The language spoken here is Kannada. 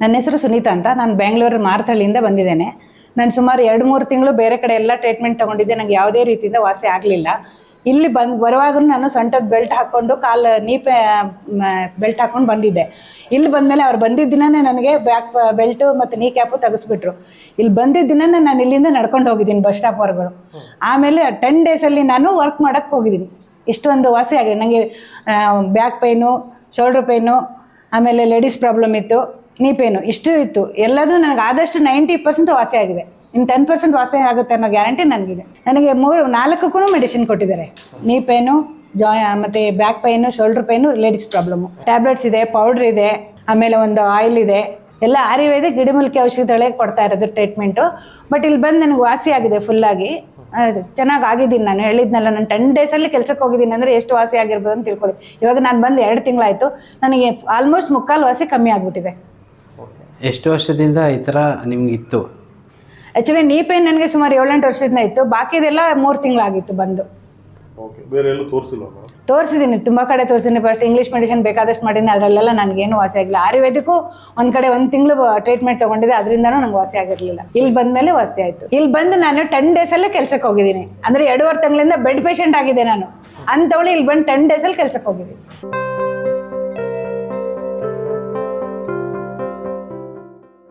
ನನ್ನ ಹೆಸರು ಸುನೀತಾ ಅಂತ. ನಾನು ಬೆಂಗಳೂರು ಮಾರ್ತಳ್ಳಿಯಿಂದ ಬಂದಿದ್ದೇನೆ. ನಾನು ಸುಮಾರು ಎರಡು ಮೂರು ತಿಂಗಳು ಬೇರೆ ಕಡೆ ಎಲ್ಲ ಟ್ರೀಟ್ಮೆಂಟ್ ತೊಗೊಂಡಿದ್ದೆ. ನನಗೆ ಯಾವುದೇ ರೀತಿಯಿಂದ ವಾಸಿ ಆಗಲಿಲ್ಲ. ಇಲ್ಲಿ ಬಂದು ಬರುವಾಗಲೂ ನಾನು ಸೊಂಟದ ಬೆಲ್ಟ್ ಹಾಕ್ಕೊಂಡು ಕಾಲು ನೀಪೆ ಬೆಲ್ಟ್ ಹಾಕ್ಕೊಂಡು ಬಂದಿದ್ದೆ. ಇಲ್ಲಿ ಬಂದಮೇಲೆ ಅವ್ರು ಬಂದಿದ್ದ ದಿನನೇ ನನಗೆ ಬ್ಯಾಕ್ ಬೆಲ್ಟು ಮತ್ತು ನೀ ಕ್ಯಾಪು ತೆಗೆಸ್ಬಿಟ್ರು. ಇಲ್ಲಿ ಬಂದಿದ್ದ ದಿನನೇ ನಾನು ಇಲ್ಲಿಂದ ನಡ್ಕೊಂಡು ಹೋಗಿದ್ದೀನಿ ಬಸ್ ಸ್ಟಾಪ್ವರೆಗೂ ಆಮೇಲೆ ಟೆನ್ ಡೇಸಲ್ಲಿ ನಾನು ವರ್ಕ್ ಮಾಡೋಕ್ಕೆ ಹೋಗಿದ್ದೀನಿ. ಇಷ್ಟೊಂದು ವಾಸಿ ಆಗಿದೆ. ನನಗೆ ಬ್ಯಾಕ್ ಪೈನು ಶೋಲ್ಡ್ರ್ ಪೈನು ಆಮೇಲೆ ಲೇಡೀಸ್ ಪ್ರಾಬ್ಲಮ್ ಇತ್ತು. ನೀ ಪೇನು, ಇಷ್ಟು ಇತ್ತು. ಎಲ್ಲದೂ ನನಗೆ ಆದಷ್ಟು ನೈಂಟಿ ಪರ್ಸೆಂಟ್ ವಾಸಿ ಆಗಿದೆ. ಇನ್ನು ಟೆನ್ ಪರ್ಸೆಂಟ್ ವಾಸಿ ಆಗುತ್ತೆ ಅನ್ನೋ ಗ್ಯಾರಂಟಿ ನನಗಿದೆ. ನನಗೆ ಮೂರು ನಾಲ್ಕಕ್ಕೂ ಮೆಡಿಸಿನ್ ಕೊಟ್ಟಿದ್ದಾರೆ. ನೀ ಪೇನು, ಜಾಯ್ ಮತ್ತು back pain, shoulder pain ladies problem tablets ಇದೆ, ಪೌಡ್ರ್ ಇದೆ, ಆಮೇಲೆ ಒಂದು ಆಯಿಲ್ ಇದೆ. ಎಲ್ಲ ಆಯುರ್ವೇದಿಕ್ ಗಿಡಮೂಲಿಕೆ ಔಷಧಿಗಳೇ ಕೊಡ್ತಾ ಇರೋದು ಟ್ರೀಟ್ಮೆಂಟು. ಬಟ್ ಇಲ್ಲಿ ಬಂದು ನನಗೆ ವಾಸಿ ಆಗಿದೆ ಫುಲ್ಲಾಗಿ ಚೆನ್ನಾಗಿ ಆಗಿದ್ದೀನಿ ನಾನು, ಹೇಳಿದ್ನಲ್ಲ, ನಾನು ಟೆನ್ ಡೇಸಲ್ಲಿ ಕೆಲಸಕ್ಕೆ ಹೋಗಿದ್ದೀನಿ ಅಂದರೆ ಎಷ್ಟು ವಾಸಿ ಆಗಿರ್ಬೋದು ಅಂತ ತಿಳ್ಕೊಳ್ಳಿ. ಇವಾಗ ನಾನು ಬಂದು ಎರಡು ತಿಂಗಳಾಯಿತು. ನನಗೆ ಆಲ್ಮೋಸ್ಟ್ ಮುಕ್ಕಾಲು ವಾಸಿ ಕಮ್ಮಿ ಆಗಿಬಿಟ್ಟಿದೆ. ಎಷ್ಟು ವರ್ಷದಿಂದ ಈ ಥರ ನಿಮ್ಗಿತ್ತು? ಆ್ಯಕ್ಚುಲಿ ನೀ ಪೇನ್ ನನಗೆ ಸುಮಾರು ಏಳೆಂಟು ವರ್ಷದಿಂದ ಇತ್ತು. ಬಾಕಿದೆಲ್ಲ ಮೂರು ತಿಂಗಳಾಗಿತ್ತು ಬಂದು. ಓಕೆ ಬೇರೆ ಎಲ್ಲೂ ತೋರಿಸಿಲ್ಲ ಮೇಡಮ್ ತೋರಿಸಿದ್ದೀನಿ ತುಂಬ ಕಡೆ ತೋರಿಸಿದ್ದೀನಿ ಫಸ್ಟ್ ಇಂಗ್ಲೀಷ್ ಮೆಡಿಸಿನ್ ಬೇಕಾದಷ್ಟು ಮಾಡಿದ್ದೀನಿ ಅದರಲ್ಲೆಲ್ಲ ನನಗೇನು ವಾಸಿ ಆಗಿಲ್ಲ ಆಯುರ್ವೇದಿಕ್ಕೂ ಒಂದು ಕಡೆ ಒಂದು ತಿಂಗಳು ಟ್ರೀಟ್ಮೆಂಟ್ ತೊಗೊಂಡಿದ್ದೆ. ಅದರಿಂದನೂ ನಂಗೆ ವಾಸಿ ಆಗಿರಲಿಲ್ಲ. ಇಲ್ಲಿ ಬಂದಮೇಲೆ ವಾಸಿ ಆಯಿತು. ಇಲ್ಲಿ ಬಂದು ನಾನು ಟೆನ್ ಡೇಸಲ್ಲೇ ಕೆಲಸಕ್ಕೆ ಹೋಗಿದ್ದೀನಿ. ಅಂದರೆ ಎರಡೂವರೆ ತಿಂಗಳಿಂದ ಬೆಡ್ ಪೇಷಂಟ್ ಆಗಿದೆ ನಾನು. ಅಂಥವಳು ಇಲ್ಲಿ ಬಂದು ಟೆನ್ ಡೇಸಲ್ಲಿ ಕೆಲಸಕ್ಕೆ ಹೋಗಿದ್ದೀನಿ.